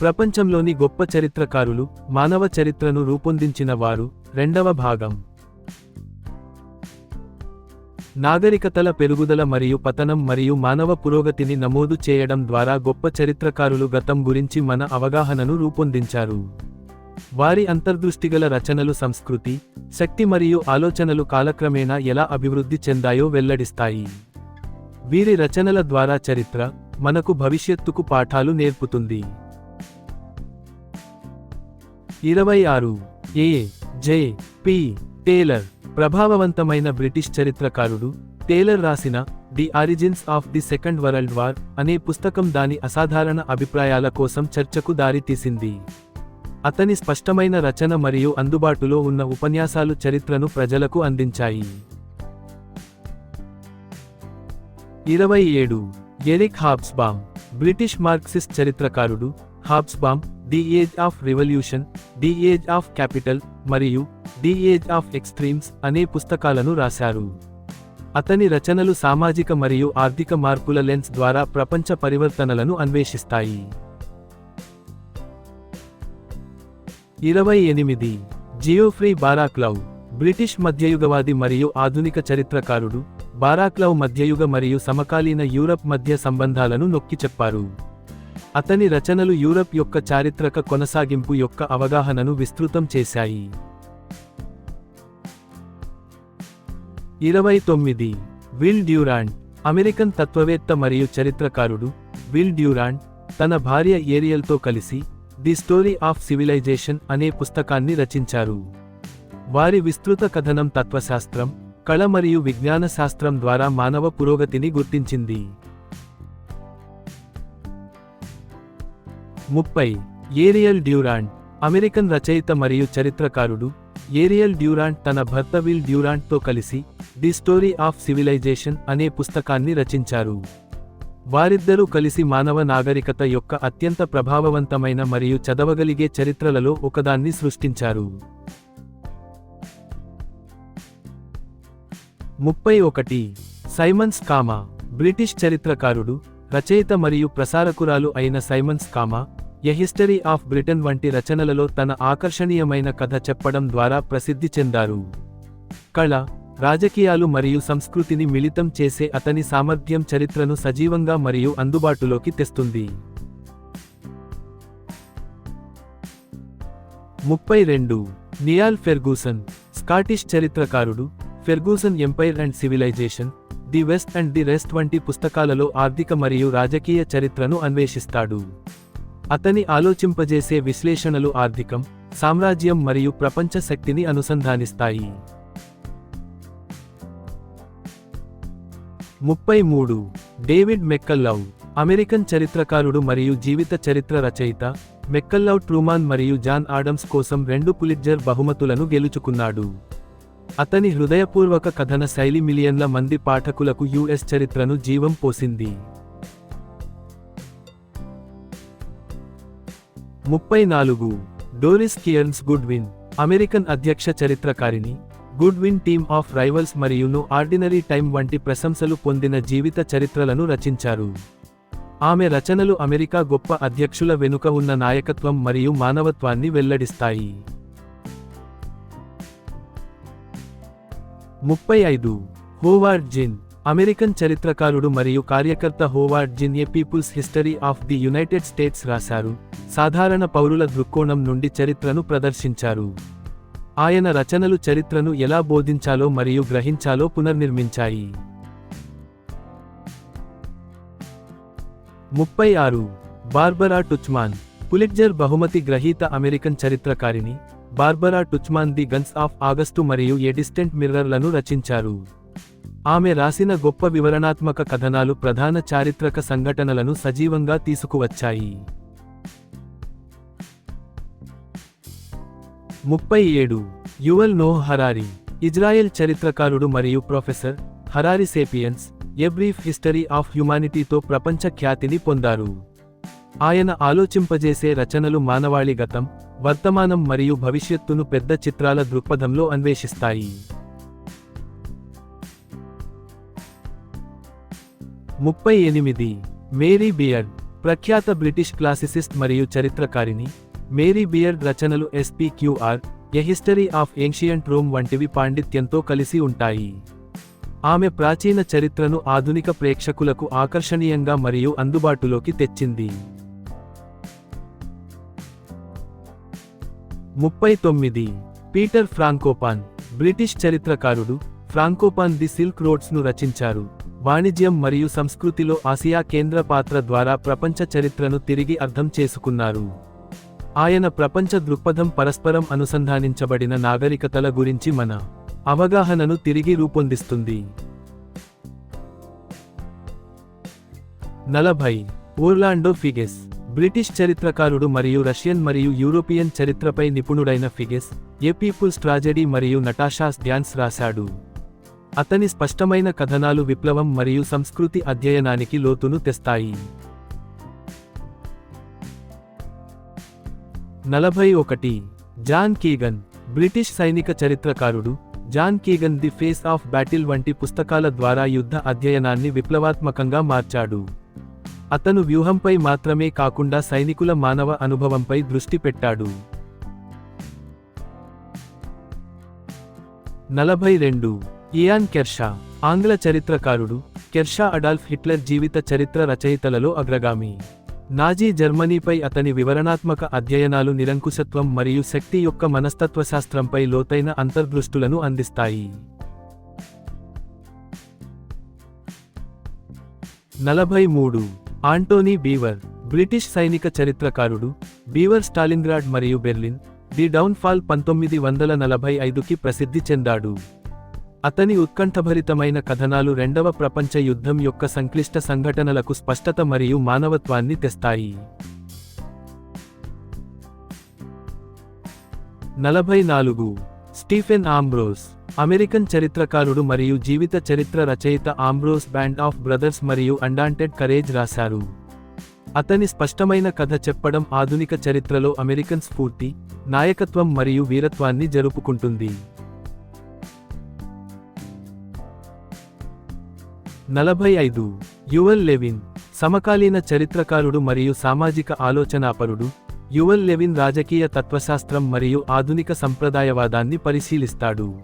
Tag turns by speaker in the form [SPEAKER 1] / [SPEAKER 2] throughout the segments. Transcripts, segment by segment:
[SPEAKER 1] ప్రపంచంలోని గొప్ప చరిత్రకారులు మానవ చరిత్రను రూపొందించిన వారు రెండవ భాగం. నాగరికతల పెరుగుదల మరియు పతనం మరియు మానవ పురోగతిని నమోదు చేయడం ద్వారా గొప్ప చరిత్రకారులు గతం గురించి మన అవగాహనను రూపొందించారు. వారి అంతర్దృష్టిగల రచనలు సంస్కృతి శక్తి మరియు ఆలోచనలు కాలక్రమేణా ఎలా అభివృద్ధి చెందాయో వెల్లడిస్తాయి. వీరి రచనల ద్వారా చరిత్ర మనకు భవిష్యత్తుకు పాఠాలు నేర్పుతుంది. ఇరవై ఆరు ఏ. జే. పి. టేలర్ ప్రభావవంతమైన బ్రిటిష్ చరిత్రకారుడు. టేలర్ రాసిన the origins of the second world war అనే పుస్తకం దాని అసాధారణ అభిప్రాయాల కోసం చర్చకు దారితీసింది. అతని స్పష్టమైన రచన మరియు అందుబాటులో ఉన్న ఉపన్యాసాలు చరిత్రను ప్రజలకు అందించాయి. ఇరవై ఏడు ఎరిక్ హాబ్స్బామ్ బ్రిటిష్ మార్క్సిస్ట్ చరిత్రకారుడు. Hobsbawm the age of revolution the age of capital మరియు ది ఏజ్ ఆఫ్ ఎక్స్ట్రీమ్స్ అనే పుస్తకాలను రాశారు. అతని రచనలు సామాజిక మరియు ఆర్థిక మార్పుల లెన్స్ ద్వారా ప్రపంచ పరివర్తనలను అన్వేషిస్తాయి. ఇరవై ఎనిమిది. జియోఫ్రీ బారాక్లవ్ బ్రిటిష్ మధ్యయుగవాది మరియు ఆధునిక చరిత్రకారుడు బారాక్లవ్ మధ్యయుగ మరియు సమకాలీన యూరప్ మధ్య సంబంధాలను నొక్కి చెప్పారు. అతని రచనలు యూరప్ యొక్క చారిత్రక కొనసాగింపు యొక్క అవగాహనను విస్తృతం చేశాయి. ఇరవై తొమ్మిది. విల్ డ్యూరాండ్ అమెరికన్ తత్వవేత్త మరియు చరిత్రకారుడు విల్ డ్యూరాండ్ తన భార్య ఏరియల్తో కలిసి ది స్టోరీ ఆఫ్ సివిలైజేషన్ అనే పుస్తకాన్ని రచించారు. వారి విస్తృత కథనం తత్వశాస్త్రం కళ మరియు విజ్ఞాన శాస్త్రం ద్వారా మానవ పురోగతిని గుర్తించింది. ముప్పై. ఏరియల్ డ్యూరాంట్ అమెరికన్ రచయిత మరియు చరిత్రకారుడు ఏరియల్ డ్యూరాంట్ తన భర్త విల్ డ్యూరాంట్తో కలిసి ది స్టోరీ ఆఫ్ సివిలైజేషన్ అనే పుస్తకాన్ని రచించారు. వారిద్దరూ కలిసి మానవ నాగరికత యొక్క అత్యంత ప్రభావవంతమైన మరియు చదవగలిగే చరిత్రలలో ఒకదాన్ని సృష్టించారు. ముప్పై ఒకటి. సైమన్స్ కామా బ్రిటిష్ చరిత్రకారుడు రచయిత మరియు ప్రసారకురాలు అయిన Simon Schama a history of Britain వంటి రచనలలో తన ఆకర్షణీయమైన కథ చెప్పడం ద్వారా ప్రసిద్ధి చెందారు. కళ రాజకీయాలు మరియు సంస్కృతిని మిళితం చేసే అతని సామర్థ్యం చరిత్రను సజీవంగా మరియు అందుబాటులోకి తెస్తుంది. ముప్పై రెండు. నియాల్ ఫెర్గూసన్ స్కాటిష్ చరిత్రకారుడు Ferguson empire and civilisation the west and the rest వంటి పుస్తకాలలో ఆర్థిక మరియు రాజకీయ చరిత్రను అన్వేషిస్తాడు. అతని ఆలోచింపజేసే విశ్లేషణలు ఆర్థికం సామ్రాజ్యం మరియు ప్రపంచ శక్తిని అనుసంధానిస్తాయి. ముప్పై మూడు. డేవిడ్ మెక్కల్లౌ అమెరికన్ చరిత్రకారుడు మరియు జీవిత చరిత్ర రచయిత మెక్కల్లౌ ట్రూమాన్ మరియు జాన్ ఆడమ్స్ కోసం రెండు పులిట్జర్ బహుమతులను గెలుచుకున్నాడు. అతని హృదయపూర్వక కథన శైలి మిలియన్ల మంది పాఠకులకు యుఎస్ చరిత్రను జీవం పోసింది. ముప్పై నాలుగు డోరిస్ కియర్న్స్ గుడ్విన్ అమెరికన్ అధ్యక్ష చరిత్రకారిణి గుడ్విన్ టీమ్ ఆఫ్ రైవల్స్ మరియును ఆర్డినరీ టైం వంటి ప్రశంసలు పొందిన జీవిత చరిత్రలను రచించారు. ఆమె రచనలు అమెరికా గొప్ప అధ్యక్షుల వెనుక ఉన్న నాయకత్వం మరియు మానవత్వాన్ని వెల్లడిస్తాయి. ముప్పై ఐదు. హోవార్డ్ జిన్ అమెరికన్ చరిత్రకారుడు మరియు కార్యకర్త Howard Zinn a people's history of the United States రాశారు. సాధారణ పౌరుల దృక్కోణం నుండి చరిత్రను ప్రదర్శించారు. ఆయన రచనలు చరిత్రను ఎలా బోధించాలో మరియు గ్రహించాలో పునర్నిర్మించాయి. ముప్పై ఆరు. బార్బరా టుచ్మాన్ పులిట్జర్ బహుమతి గ్రహీత American చరిత్రకారిణి Barbara Tuchman the guns of August మరియు ఏ డిస్టెంట్ మిర్రర్లను రచించారు. ఆమె రాసిన గొప్ప వివరణాత్మక కథనాలు ప్రధాన చారిత్రక సంఘటనలను సజీవంగా తీసుకువచ్చాయి. ముప్పై ఏడు. యువల్ నో హరారి ఇజ్రాయెల్ చరిత్రకారుడు మరియు professor Harari sapiens a brief history of హ్యుమానిటీతో ప్రపంచ ఖ్యాతిని పొందారు. ఆయన ఆలోచింపజేసే రచనలు మానవాళి గతం వర్తమానం మరియు భవిష్యత్తును పెద్ద చిత్రాల దృక్పథంలో అన్వేషిస్తాయి. ముప్పై ఎనిమిది. మేరీ బియర్డ్ ప్రఖ్యాత బ్రిటిష్ క్లాసిసిస్ట్ మరియు చరిత్రకారిణి. మేరీ బియర్డ్ రచనలు SPQR a history of ancient Rome వంటివి పాండిత్యంతో కలిసి ఉంటాయి. ఆమె ప్రాచీన చరిత్రను ఆధునిక ప్రేక్షకులకు ఆకర్షణీయంగా మరియు అందుబాటులోకి తెచ్చింది. ముప్పై తొమ్మిది. పీటర్ ఫ్రాంకోపాన్ బ్రిటిష్ చరిత్రకారుడు ఫ్రాంకోపాన్ ది సిల్క్ రోడ్స్ను రచించారు. వాణిజ్యం మరియు సంస్కృతిలో ఆసియా కేంద్ర పాత్ర ద్వారా ప్రపంచ చరిత్రను తిరిగి అర్థం చేసుకున్నారు. ఆయన ప్రపంచ దృక్పథం పరస్పరం అనుసంధానించబడిన నాగరికతల గురించి మన అవగాహనను తిరిగి రూపొందిస్తుంది. నలభై ఓర్లాండో ఫిగెస్ బ్రిటిష్ చరిత్రకారుడు మరియు రష్యన్ మరియు యూరోపియన్ చరిత్రపై నిపుణుడైన ఫిగెస్ ఏ పీపుల్స్ ట్రాజెడీ మరియు నటాషాస్ డ్యాన్స్ రాశాడు. అతని స్పష్టమైన కథనాలు విప్లవం మరియు సంస్కృతి అధ్యయనానికి లోతును తెస్తాయి. నలభై ఒకటి జాన్ కీగన్ బ్రిటిష్ సైనిక చరిత్రకారుడు John Keegan the face of battle వంటి పుస్తకాల ద్వారా యుద్ధ అధ్యయనాన్ని విప్లవాత్మకంగా మార్చాడు. అతను వ్యూహంపై మాత్రమే కాకుండా సైనికుల మానవ అనుభవంపై దృష్టి పెట్టాడు. నలభై రెండు. ఇయాన్ కెర్షా ఆంగ్ల చరిత్రకారుడు కెర్షా అడాల్ఫ్ హిట్లర్ జీవిత చరిత్ర రచయితలలో అగ్రగామి. నాజీ జర్మనీపై అతని వివరణాత్మక అధ్యయనాలు నిరంకుశత్వం మరియు శక్తి యొక్క మనస్తత్వశాస్త్రంపై లోతైన అంతర్దృష్టులను అందిస్తాయి. నలభై మూడు. ఆంటోనీ బీవర్ బ్రిటిష్ సైనిక చరిత్రకారుడు బీవర్ స్టాలిన్గ్రాడ్ మరియు బెర్లిన్ ది డౌన్ఫాల్ పంతొమ్మిది వందల నలభై ఐదుకి ప్రసిద్ధి చెందాడు. అతని ఉత్కంఠభరితమైన కథనాలు రెండవ ప్రపంచ యుద్ధం యొక్క సంక్లిష్ట సంఘటనలకు స్పష్టత మరియు మానవత్వాన్ని తెస్తాయి. నలభై నాలుగు. స్టీఫెన్ ఆంబ్రోస్ అమెరికన్ చరిత్రకారుడు మరియు జీవిత చరిత్ర రచయిత ఆంబ్రోస్ బ్యాండ్ ఆఫ్ బ్రదర్స్ మరియు అండాంటెడ్ కరేజ్ రాశారు. అతని స్పష్టమైన కథ చెప్పడం ఆధునిక చరిత్రలో అమెరికన్ స్ఫూర్తి నాయకత్వం మరియు వీరత్వాన్ని జరుపుకుంటుంది. నలభై ఐదు యువల్ లెవిన్ సమకాలీన చరిత్రకారుడు మరియు సామాజిక ఆలోచనాపరుడు. యువల్ లెవిన్ రాజకీయ తత్వశాస్త్రం మరియు ఆధునిక సంప్రదాయవాదాన్ని పరిశీలిస్తాడు.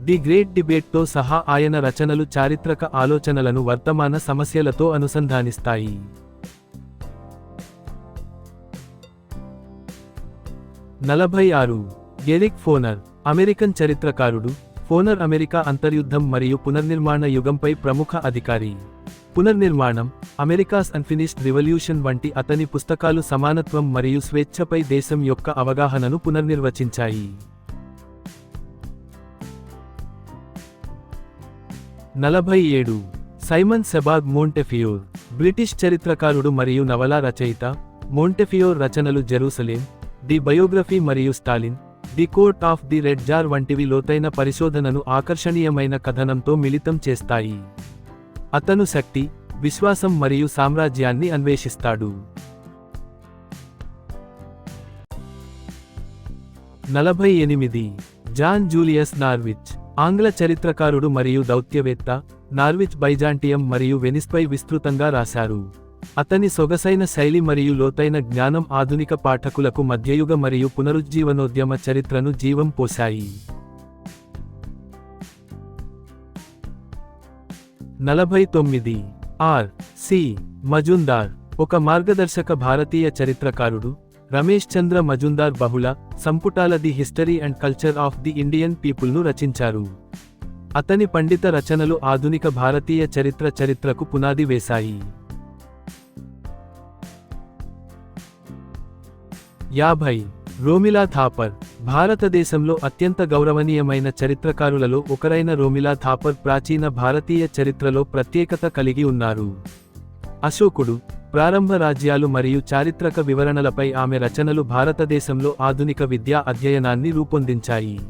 [SPEAKER 1] ది గ్రేట్ డిబేట్తో సహా ఆయన రచనలు చారిత్రక ఆలోచనలను వర్తమాన సమస్యలతో అనుసంధానిస్తాయి. నలభై ఆరు గెరిక్ ఫోనర్ అమెరికన్ చరిత్రకారుడు. ఫోనర్ అమెరికా అంతర్యుద్ధం మరియు పునర్నిర్మాణ యుగంపై ప్రముఖ అధికారి. పునర్నిర్మాణం అమెరికాస్ అన్ఫినిష్డ్ రివల్యూషన్ వంటి అతని పుస్తకాలు సమానత్వం మరియు స్వేచ్ఛపై దేశం యొక్క అవగాహనను పునర్నిర్వచించాయి. నలభై ఏడు. సైమన్ సెబాగ్ మోంటెఫియోర్ బ్రిటిష్ చరిత్రకారుడు మరియు నవలా రచయిత మోంటెఫియోర్ రచనలు జెరూసలేం ది బయోగ్రఫీ మరియు Stalin the court of the red tsar వంటివి లోతైన పరిశోధనను ఆకర్షణీయమైన కథనంతో మిళితం చేస్తాయి. అతను శక్తి విశ్వాసం మరియు సామ్రాజ్యాన్ని అన్వేషిస్తాడు. నలభై ఎనిమిది. జాన్ జూలియస్ నార్విచ్ ఆంగ్ల చరిత్రకారుడు మరియు దౌత్యవేత్త నార్విచ్ బైజాంటియం మరియు వెనిస్పై విస్తృతంగా రాశారు. అతని సొగసైన శైలి మరియు లోతైన జ్ఞానం ఆధునిక పాఠకులకు మధ్యయుగ మరియు పునరుజ్జీవనోద్యమ చరిత్రను జీవం పోశాయి. నలభై తొమ్మిది. ఆర్. సి. మజుందార్ ఒక మార్గదర్శక భారతీయ చరిత్రకారుడు రమేష్ చంద్ర మజుందార్ బహుళ సంపుటాల the history and culture of the Indian పీపుల్ను రచించారు. అతని పండిత రచనలు ఆధునిక భారతీయ చరిత్ర చరిత్రకు పునాది వేశాయి. యాభై. రోమిలా థాపర్ భారతదేశంలో అత్యంత గౌరవనీయమైన చరిత్రకారులలో ఒకరైన రోమిలా థాపర్ ప్రాచీన భారతీయ చరిత్రలో ప్రత్యేకత కలిగి ఉన్నారు. అశోకుడు ప్రారంభ రాజ్యాలు మరియు చారిత్రక వివరణలపై ఆమె రచనలు భారతదేశంలో ఆధునిక విద్యా అధ్యయనాన్ని రూపొందించాయి.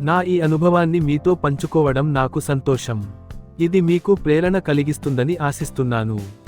[SPEAKER 1] నా ఈ అనుభవాన్ని మీతో పంచుకోవడం నాకు సంతోషం. ఇది మీకు ప్రేరణ కలిగిస్తుందని ఆశిస్తున్నాను.